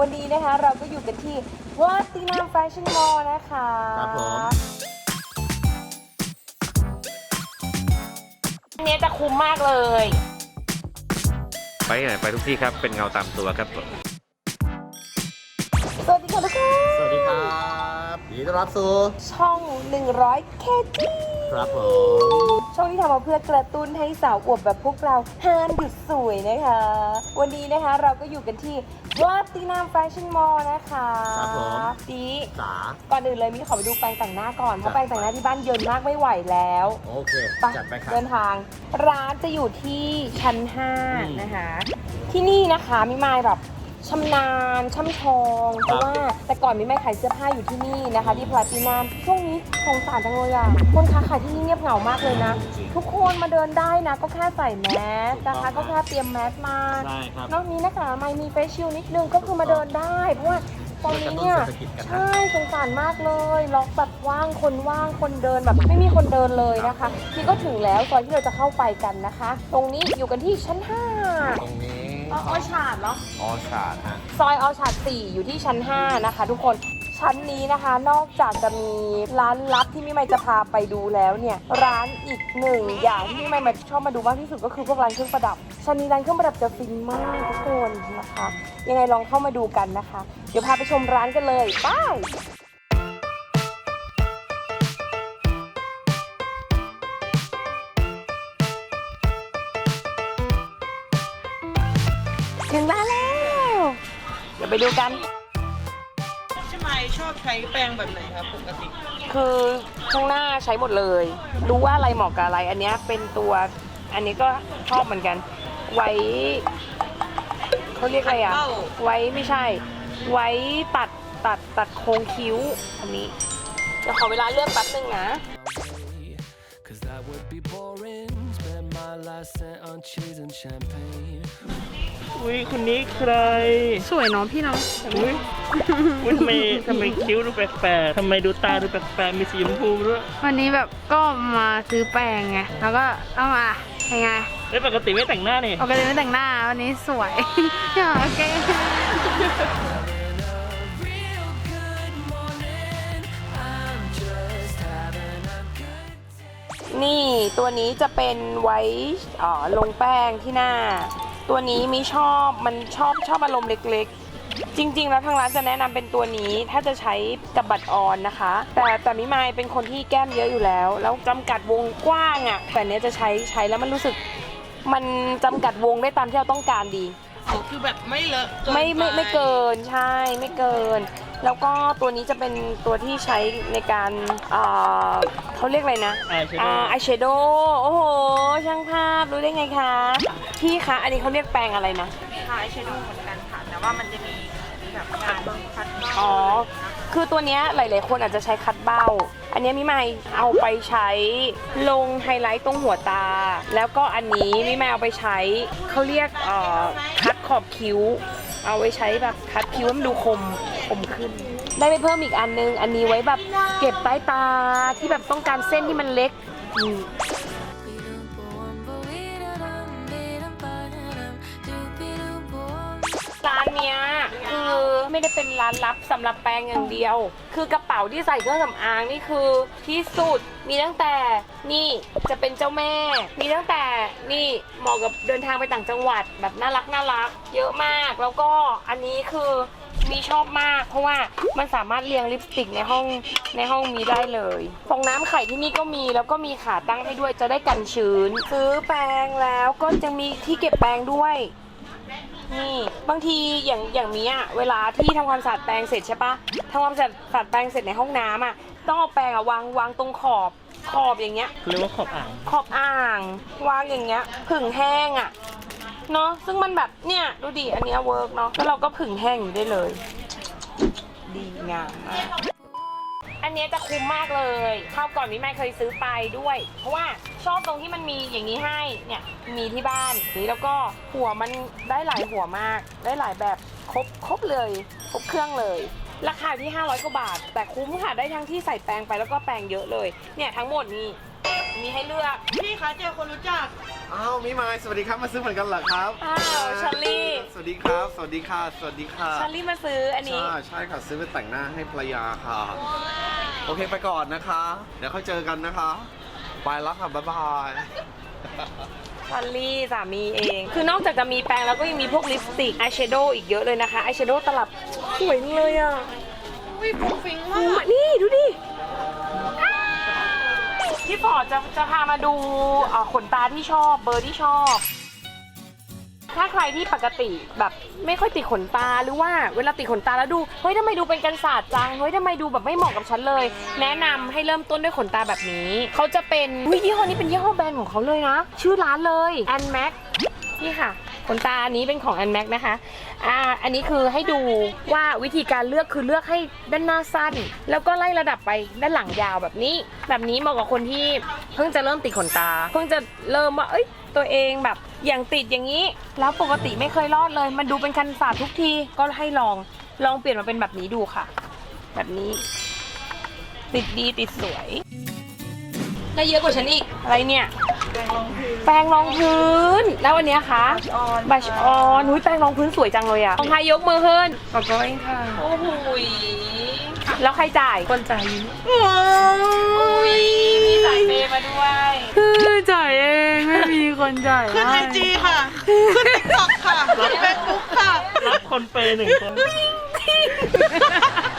วันนี้นะคะเราก็อยู่กันที่วัดตินามแฟชั่นมอลล์นะคะครับผม อันนี้จะคุ้มมากเลย ไปไหนไปทุกที่ครับ เป็นเงาตามตัวครับสวัสดีค่ะทุกคนสวัสดีครับยินดีต้อนรับสู่ช่อง 100 k g ครับผม ช่องที่ทำมาเพื่อกระตุ้นให้สาวอวบแบบพวกเราฮานหยุดสวยนะคะ วันนี้นะคะเราก็อยู่กันที่ วัดตินามแฟชั่นมอลล์นะคะครับผมดีสาก่อนอื่นเลยมีขอไปดูแปรงแต่งหน้าก่อน เพราะจ้ะแปรงแต่งหน้าที่บ้านเยินมากไม่ไหวแล้ว โอเคไปจัดไปครับเดินทาง ร้านจะอยู่ที่ชั้นอืม5นะคะ ที่นี่นะคะมิมายแบบ ชำนาญช่ำชองเพราะว่าแต่ก่อนมิมายขายเสื้อผ้าอยู่ที่นี่นะคะ ที่พลาตินัมช่วงนี้สงสารจังเลยอะคนค้าขายที่นี่เงียบเหงามากเลยนะ ทุกคนมาเดินได้นะ ก็แค่ใส่แมสนะคะก็แค่เตรียมแมสมาใช่ครับ นอกนี้นะคะไม่มีเฟซชิลนิดนึงก็คือมาเดินได้ เพราะว่าตอนนี้เนี่ยกระตุ้นเศรษฐกิจกันนะใช่สงสารมากเลยล็อกแบบว่างคนว่างคนเดินแบบไม่มีคนเดินเลยนะคะนี่ก็ถึงแล้วซอยที่เราจะเข้าไปกันนะคะ ตรงนี้อยู่กันที่ชั้น 5 ตรงนี้ ออชาร์ดเหรอ ออชาร์ดฮะ ซอยออชาร์ด4อยู่ที่ชั้น 5 นะคะ ทุกคน ชั้นนี้นะคะ นอกจากจะมีร้านลับที่มิไม่จะพาไปดูแล้วเนี่ย ร้านอีกหนึ่งอย่างที่มิไม่มาชอบมาดูมากที่สุดก็คือพวกร้านเครื่องประดับ ชั้นนี้ร้านเครื่องประดับจะฟินมากทุกคนนะคะ ยังไงลองเข้ามาดูกันนะคะ เดี๋ยวพาไปชมร้านกันเลยไป ถึงร้านแล้ว เดี๋ยวไปดูกัน ใช่ไหมชอบใช้แปรงแบบไหนครับปกติ คือข้างหน้าใช้หมดเลย รู้ว่าอะไรเหมาะกับอะไร อันเนี้ยเป็นตัวอันนี้ก็ชอบเหมือนกัน ไว้เขาเรียกอะไรอะขัดเบ้า ไว้ไม่ใช่ ไว้ตัดตัดตัดโค้งคิ้วอันนี้เดี๋ยวขอเวลาเลือกแป๊บนึงนะ Cause that would be boring. Spend my last cent on cheese and champagne. อุ้ยคนนี้ใคร สวยเนาะพี่เนาะอุ้ยอุ้ยทำไมทำไมคิ้วดูแปลกๆทำไมดูตาดูแปลกๆมีสีชมพูด้วยวันนี้แบบก็มาซื้อแปรงไงแล้วก็เอามายังไงแล้วปกติไม่แต่งหน้านี่ปกติไม่แต่งหน้าวันนี้สวยอย่าโอเค I'm just having a good นี่ตัวนี้จะเป็นไว้เอ่อลงแป้งที่หน้า ตัวนี้มีชอบมันชอบชอบอารมณ์เล็กๆ จริง ๆ แล้วทางร้านจะแนะนำเป็นตัวนี้ถ้าจะใช้กับบัตรออนนะคะ แต่แต่มิมายเป็นคนที่แก้มเยอะอยู่แล้ว แล้วจำกัดวงกว้างอะ่ะแต่เนี้ยจะใช้ใช้แล้วมันรู้สึก มันจำกัดวงได้ตามที่เราต้องการดีอ๋อคือแบบไม่เลอะเกินไม่ไม่ปไม่เกินใช่ไม่เกิน แล้วก็ตัวนี้จะเป็นตัวที่ใช้ในการเอ่อเขาเรียกอะไรนะอายใช่ไหมอ่าอายแชโดว์โอ้โห ช่างภาพรู้ได้ไงคะ พี่คะ อันนี้เขาเรียกแปรงอะไรนะ คล้ายเชโดว์เหมือนกันค่ะ แต่ว่ามันจะมีแบบการคัดเบ้าอ๋อ คือตัวเนี้ยหลาย ๆ คนอาจจะใช้คัดเบ้า อันเนี้ยมิไม่เอาไปใช้ลงไฮไลท์ตรงหัวตา แล้วก็อันนี้มิไม่เอาไปใช้เขาเรียกเอ่อคัดขอบคิ้ว เอาไว้ใช้แบบคัดคิ้วให้มันดูคมคมขึ้น ได้ไปเพิ่มอีกอันนึง อันนี้ไว้แบบเก็บใต้ตาที่แบบต้องการเส้นที่มันเล็กอืม ไม่ได้เป็นร้านลับสำหรับแปรงอย่างเดียว คือกระเป๋าที่ใส่เครื่องสำอางนี่คือที่สุดมีตั้งแต่นี่จะเป็นเจ้าแม่ มีตั้งแต่นี่เหมาะกับเดินทางไปต่างจังหวัดแบบน่ารักน่ารัก เยอะมากแล้วก็อันนี้คือมีชอบมาก เพราะว่ามันสามารถเรียงลิปสติกในห้องในห้องมีได้เลยฟองน้ำไข่ที่นี่ก็มีแล้วก็มีขาตั้งให้ด้วยจะได้กันชื้น ซื้อแปรงแล้วก็จะมีที่เก็บแปรงด้วย นี่ บางทีอย่างอย่างมีอะเวลาที่ทำความสะอาดแปรงเสร็จใช่ปะทำความสะอาดแปรงเสร็จในห้องน้ำอะต้องเอาแปรงอะวางวางตรงขอบขอบอย่างเงี้ยเรียกว่าขอบอ่าง ขอบอ่าง วางอย่างเงี้ยผึ่งแห้งอะเนาะซึ่งมันแบบเนี่ยดูดิอันเนี้ยเวิร์กเนาะแล้วเราก็ผึ่งแห้งอยู่ได้เลย ดีงามมาก อันเนี้ยจะคุ้มมากเลยคราวก่อนมิไม่เคยซื้อไปด้วย เพราะว่าชอบตรงที่มันมีอย่างนี้ให้ เนี่ยมีที่บ้านนี่แล้วก็หัวมันได้หลายหัวมาก ได้หลายแบบครบครบเลยครบเครื่องเลย ราคาที่ 500กว่าบาท แต่คุ้มค่ะได้ทั้งที่ใส่แปรงไปแล้วก็แปรงเยอะเลย เนี่ยทั้งหมดนี่ มีให้เลือกพี่คะเจอคนรู้จัก อ้าวมิมายสวัสดีครับมาซื้อเหมือนกันเหรอครับอ้าวชาลี่ สวัสดีครับ สวัสดีค่ะ สวัสดีค่ะชาลี่มาซื้ออันนี้ ใช่ใช่ค่ะซื้อไปแต่งหน้าให้ภรรยาค่ะ โอเคไปก่อนนะคะ เดี๋ยวค่อยเจอกันนะคะ ไปแล้วค่ะบ๊ายบายชาลี่สามีเอง คือนอกจากจะมีแปรงแล้วก็ยังมีพวกลิปสติกอายแชโดว์อีกเยอะเลยนะคะอายแชโดว์ตลับสวยจังเลยอะ อุ้ยฟุ้งฟิ้งมาโอ้กนี่ดูดิพี่ ฟอร์ดจะจะพามาดูเอ่อขนตาที่ชอบเบอร์ที่ชอบ ถ้าใครที่ปกติแบบไม่ค่อยติดขนตาหรือว่าเวลาติดขนตาแล้วดูเฮ้ยทำไมดูเป็นกันศาสตร์จังเฮ้ยทำไมดูแบบไม่เหมาะกับฉันเลย แนะนำให้เริ่มต้นด้วยขนตาแบบนี้เขาจะเป็นอุ้ยยี่ห้อนี้เป็นยี่ห้อแบรนด์ของเขาเลยนะ ชื่อร้านเลยแอนแม็กนี่ค่ะ ขนตาอันนี้เป็นของแอนแม็กนะคะ อ่า อันนี้คือให้ดูว่าวิธีการเลือกคือเลือกให้ด้านหน้าสั้น แล้วก็ไล่ระดับไปด้านหลังยาวแบบนี้ แบบนี้เหมาะกับคนที่เพิ่งจะเริ่มติดขนตา เพิ่งจะเริ่มว่า เอ้ย ตัวเองแบบอย่างติดอย่างนี้ แล้วปกติไม่เคยรอดเลย มันดูเป็นคันศาสตร์ทุกที ก็ให้ลอง ลองเปลี่ยนมาเป็นแบบนี้ดูค่ะ แบบนี้ ติดดีติดสวย ได้เยอะกว่าฉันอีก อะไรเนี่ย แปรงรองพื้น แล้วอันเนี้ยคะบัชออนหุ้ยแปรงรองพื้นสวยจังเลยอะของใครยกมือขึ้นขอบคุณค่ะ โอ้โหยแล้วใครจ่าย คนจ่ายอยู่อุ้ยมีสายเปย์มาด้วยคือจ่ายเองไม่มีคนจ่ายขึ้นไอให้จีค่ะ ขึ้นติ๊กต็อกค่ะขึ้นเฟซบุ๊กค่ะรับคนเปย์หนึ่งคน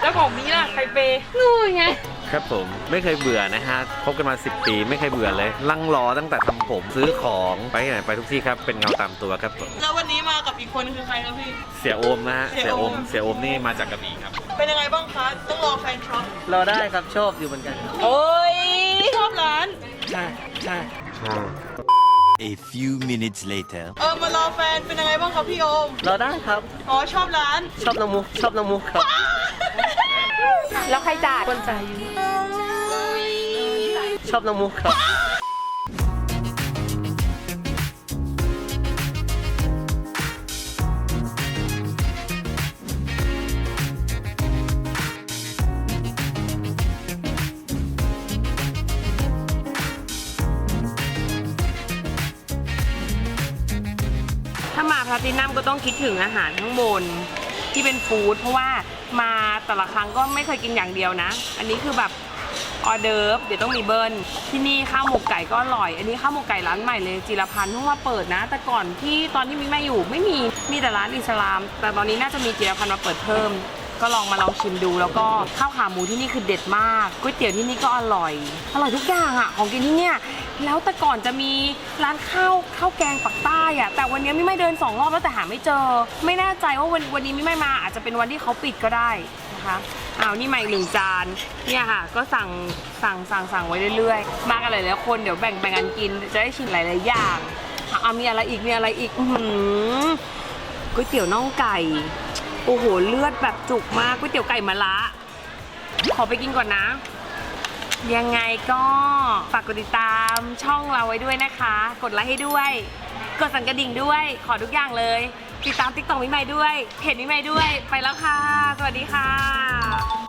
แล้วของนี้ล่ะใครเปย์นู่นไง ครับผมไม่เคยเบื่อนะฮะคบกันมา 10 ปีไม่เคยเบื่อเลย ลั่งรอตั้งแต่ทำผมซื้อของไปไหนไปทุกที่ครับเป็นเงาตามตัวครับผมแล้ววันนี้มากับอีกคนคือใครครับพี่ เสียโอมนะฮะเสีเสียยโอโอมมเสียโอมนี่มาจากกระบี่ครับเป็นยังไงบ้างคะต้องรอแฟนช็อปรอได้ครับชอบอยู่เหมือนกัน โอ้ยชอบร้านใช่ใช่ A few minutes later. เออมารอแฟนเป็นยังไงบ้างครับพี่โอมรอได้ครับอ๋อชอบร้านชอบน้องมุกชอบน้องมุกครับ แล้วใครจ่ายคนจ่ายอยู่ชอบน้องมุกครับ ถ้ามาแพลตินัมก็ต้องคิดถึงอาหารข้างบนที่เป็นฟู้ดเพราะว่า มาแต่ละครั้งก็ไม่เคยกินอย่างเดียวนะ อันนี้คือแบบออเดิร์ฟเดี๋ยวต้องมีเบิร์นที่นี่ข้าวหมกไก่ก็อร่อย อันนี้ข้าวหมกไก่ร้านใหม่เลยจิรพันธ์เพิ่งมาเปิดนะ แต่ก่อนที่ตอนที่มีแม่อยู่ไม่มีมีแต่ร้านอิสลาม แต่ตอนนี้น่าจะมีจิรพันธ์มาเปิดเพิ่ม ก็ลองมาลองชิมดู แล้วก็ข้าวขาหมูที่นี่คือเด็ดมากก๋วยเตี๋ยวที่นี่ก็อร่อย อร่อยทุกอย่างอะของกินที่เนี่ย แล้วแต่ก่อนจะมีร้านข้าวข้าวแกงปักใต้อะแต่วันนี้มิไม่เดินสองรอบแล้วแต่หาไม่เจอ ไม่แน่ใจว่าวันวันนี้มิไม่มาอาจจะเป็นวันที่เขาปิดก็ได้นะคะอ้าวนี่มาอีกหนึ่งจานเนี่ยค่ะ ก็สั่งสั่งสั่งสั่งไว้เรื่อยๆ มากันหลายๆคนเดี๋ยวแบ่งแบ่งกันกินจะได้ชิมหลายๆอย่างอะเอามีอะไรอีกมีอะไรอีกอื้อหือก๋วยเตี๋ยวน่องไก่โอ้โหเลือดแบบจุกมากก๋วยเตี๋ยวไก่มะระขอไปกินก่อนนะ ยังไงก็ฝากกดติดตามช่องเราไว้ด้วยนะคะ กดไลค์ให้ด้วย กดสั่นกระดิ่งด้วย ขอทุกอย่างเลย ติดตามติ๊กต็อกมิใหม่ด้วยเพจมิใหม่ด้วย ไปแล้วค่ะ สวัสดีค่ะ